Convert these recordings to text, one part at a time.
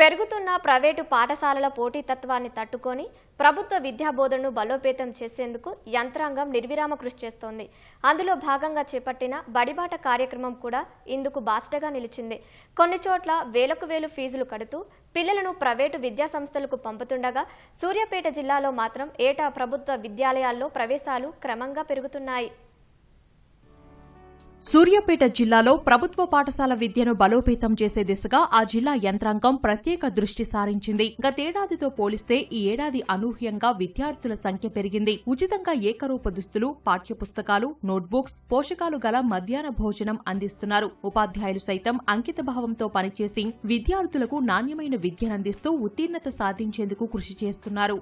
పెరుగుతున్న ప్రైవేటు పాఠశాలల పోటీతత్వాన్ని తట్టుకొని ప్రభుత్వ విద్యాబోధనను బలోపేతం చేసేందుకు యంత్రాంగం నిర్విరామ కృషి చేస్తోంది. అందులో భాగంగా చేపట్టిన బడిబాట కార్యక్రమం కూడా ఇందుకు బాసటగా నిలిచింది. కొన్ని చోట్ల వేలకు వేలు ఫీజులు కడుతూ పిల్లలను ప్రైవేటు విద్యాసంస్థలకు పంపుతుండగా సూర్యాపేట జిల్లాలో మాత్రం ఏటా ప్రభుత్వ విద్యాలయాల్లో ప్రవేశాలు క్రమంగా పెరుగుతున్నాయి. సూర్యాపేట జిల్లాలో ప్రభుత్వ పాఠశాల విద్యను బలోపేతం చేసే దిశగా ఆ జిల్లా యంత్రాంగం ప్రత్యేక దృష్టి సారించింది. గతేడాదితో పోలిస్తే ఈ ఏడాది అనూహ్యంగా విద్యార్థుల సంఖ్య పెరిగింది. ఉచితంగా ఏకరూప దుస్తులు పాఠ్యపుస్తకాలు నోట్బుక్స్ పోషకాలు గల మధ్యాహ్న భోజనం అందిస్తున్నారు. ఉపాధ్యాయులు సైతం అంకిత భావంతో పనిచేసి విద్యార్థులకు నాణ్యమైన విద్యనందిస్తూ ఉత్తీర్ణత సాధించేందుకు కృషి చేస్తున్నారు.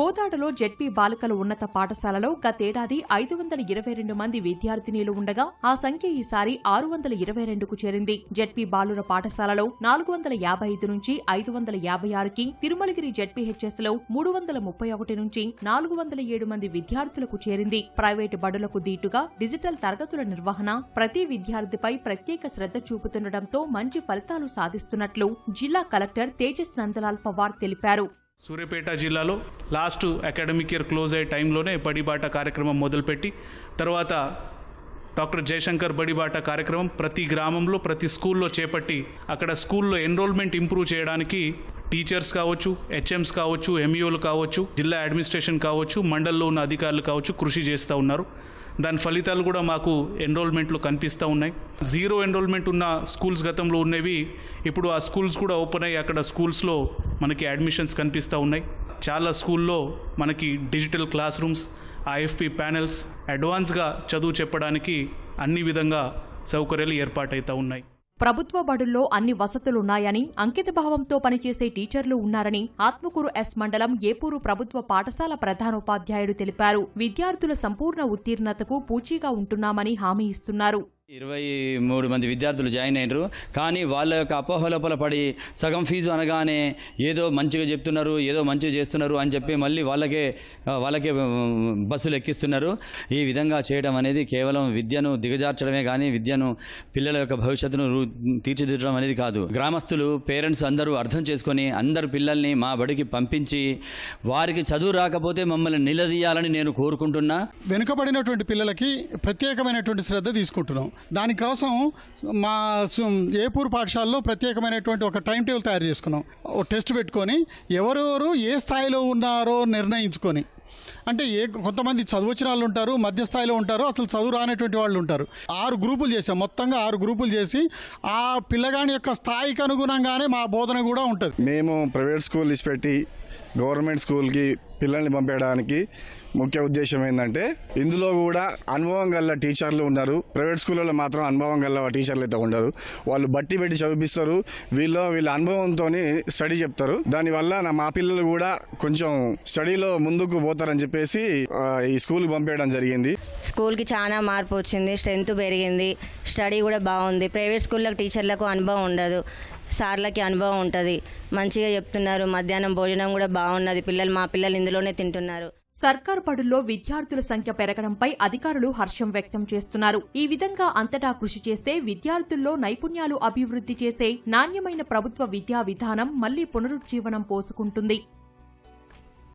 కోదాడలో జెడ్పీ బాలికల ఉన్నత పాఠశాలలో గతేడాది ఐదు వందల ఇరవై రెండు మంది విద్యార్థినీలు ఉండగా ఆ సంఖ్య ఈసారి ఆరు వందల ఇరవై రెండుకు చేరింది. జెడ్పీ బాలుర పాఠశాలలో నాలుగు వందల యాభై ఐదు నుంచి ఐదు వందల యాభై ఆరుకి తిరుమలగిరి జెడ్పీహెచ్ఎస్లో మూడు వందల ముప్పై ఒకటి నుంచి నాలుగు వందల ఏడు మంది విద్యార్థులకు చేరింది. ప్రైవేటు బడులకు దీటుగా డిజిటల్ తరగతుల నిర్వహణ ప్రతి విద్యార్థిపై ప్రత్యేక శ్రద్ధ చూపుతుండటంతో మంచి ఫలితాలు సాధిస్తున్నట్లు జిల్లా కలెక్టర్ తేజస్ నందలాల్ పవార్ తెలిపారు. సూర్యాపేట జిల్లాలో లాస్ట్ అకాడమిక్ ఇయర్ క్లోజ్ అయ్యే టైంలోనే బడిబాట కార్యక్రమం మొదలుపెట్టి తర్వాత డాక్టర్ జయశంకర్ బడిబాట కార్యక్రమం ప్రతి గ్రామంలో ప్రతి స్కూల్లో చేపట్టి అక్కడ స్కూల్లో ఎన్రోల్మెంట్ ఇంప్రూవ్ చేయడానికి టీచర్స్ కావచ్చు హెచ్ఎంస్ కావచ్చు ఎంఈఓలు కావచ్చు జిల్లా అడ్మినిస్ట్రేషన్ కావచ్చు మండల్లో ఉన్న అధికారులు కావచ్చు కృషి చేస్తూ ఉన్నారు. దాని ఫలితాలు కూడా మాకు ఎన్రోల్మెంట్లు కనిపిస్తూ ఉన్నాయి. జీరో ఎన్రోల్మెంట్ ఉన్న స్కూల్స్ గతంలో ఉన్నవి ఇప్పుడు ఆ స్కూల్స్ కూడా ఓపెన్ అయ్యి అక్కడ స్కూల్స్లో మనకి అడ్మిషన్స్ కనిపిస్తూ ఉన్నాయి. చాలా స్కూల్లో మనకి digital class rooms IFP panels అడ్వాన్స్గా చదువు చెప్పడానికి అన్ని విధంగా సౌకర్యాలు ఏర్పాటవుతూ ఉన్నాయి. ప్రభుత్వ బడుల్లో అన్ని వసతులున్నాయని అంకితభావంతో పనిచేసే టీచర్లు ఉన్నారని ఆత్మకూరు ఎస్ మండలం ఏపూరు ప్రభుత్వ పాఠశాల ప్రధానోపాధ్యాయుడు తెలిపారు. విద్యార్థుల సంపూర్ణ ఉత్తీర్ణతకు పూచీగా ఉంటున్నామని హామీ ఇస్తున్నారు. ఇరవై మూడు మంది విద్యార్థులు జాయిన్ అయినరు. కానీ వాళ్ళ యొక్క అపోహ లోపల పడి సగం ఫీజు అనగానే ఏదో మంచిగా చెప్తున్నారు ఏదో మంచిగా చేస్తున్నారు అని చెప్పి మళ్ళీ వాళ్ళకే వాళ్ళకే బస్సులు ఎక్కిస్తున్నారు. ఈ విధంగా చేయడం అనేది కేవలం విద్యను దిగజార్చడమే కానీ విద్యను పిల్లల యొక్క భవిష్యత్తును రూ- తీర్చిదిద్దడం అనేది కాదు. గ్రామస్తులు పేరెంట్స్ అందరూ అర్థం చేసుకొని అందరు పిల్లల్ని మా బడికి పంపించి వారికి చదువు రాకపోతే మమ్మల్ని నిలదీయాలని నేను కోరుకుంటున్నా. వెనుకబడినటువంటి పిల్లలకి ప్రత్యేకమైనటువంటి శ్రద్ధ తీసుకుంటున్నాం. దానికోసం మా సు- ఏపూర్ పాఠశాలలో ప్రత్యేకమైనటువంటి ఒక టైం టేబుల్ తయారు చేసుకున్నాం. ఓ టెస్ట్ పెట్టుకొని ఎవరెవరు ఏ స్థాయిలో ఉన్నారో నిర్ణయించుకొని. అంటే ఏ కొంతమంది చదువుచిన వాళ్ళు ఉంటారు మధ్య స్థాయిలో ఉంటారు అసలు చదువు రానటువంటి వాళ్ళు ఉంటారు. ఆరు గ్రూపులు చేసాం మొత్తంగా ఆరు గ్రూపులు చేసి ఆ పిల్లగాని యొక్క స్థాయికి అనుగుణంగానే మా బోధన కూడా ఉంటుంది. మేము ప్రైవేట్ స్కూల్ ఇచ్చిపెట్టి గవర్నమెంట్ స్కూల్కి పిల్లల్ని పంపించడానికి ముఖ్య ఉద్దేశం ఏంటంటే ఇందులో కూడా అనుభవం గల టీచర్లు ఉన్నారు. ప్రైవేట్ స్కూళ్ళలో మాత్రం అనుభవం గల టీచర్లు అయితే ఉండరు. వాళ్ళు బట్టి పెట్టి చదివిస్తారు వీళ్ళు వీళ్ళ అనుభవంతో స్టడీ చెప్తారు. దానివల్ల నా మా పిల్లలు కూడా కొంచెం స్టడీలో ముందుకు పోతారని చెప్పేసి ఈ స్కూల్ పంపించడం జరిగింది. స్కూల్కి చాలా మార్పు వచ్చింది. స్ట్రెంత్ పెరిగింది. స్టడీ కూడా బాగుంది. ప్రైవేట్ స్కూళ్ళకి టీచర్లకు అనుభవం ఉండదు. సార్లకి అనుభవం ఉంటుంది. మంచిగా చెప్తున్నారు. మధ్యాహ్నం భోజనం కూడా బాగున్నది. పిల్లలు మా పిల్లలు ఇందులోనే తింటున్నారు. సర్కార్ బడుల్లో విద్యార్థుల సంఖ్య పెరగడంపై అధికారులు హర్షం వ్యక్తం చేస్తున్నారు. ఈ విధంగా అంతటా కృషి చేస్తే విద్యార్థుల్లో నైపుణ్యాలు అభివృద్ధి చేసే నాణ్యమైన ప్రభుత్వ విద్యా విధానం మళ్ళీ పునరుజ్జీవనం పోసుకుంటుంది.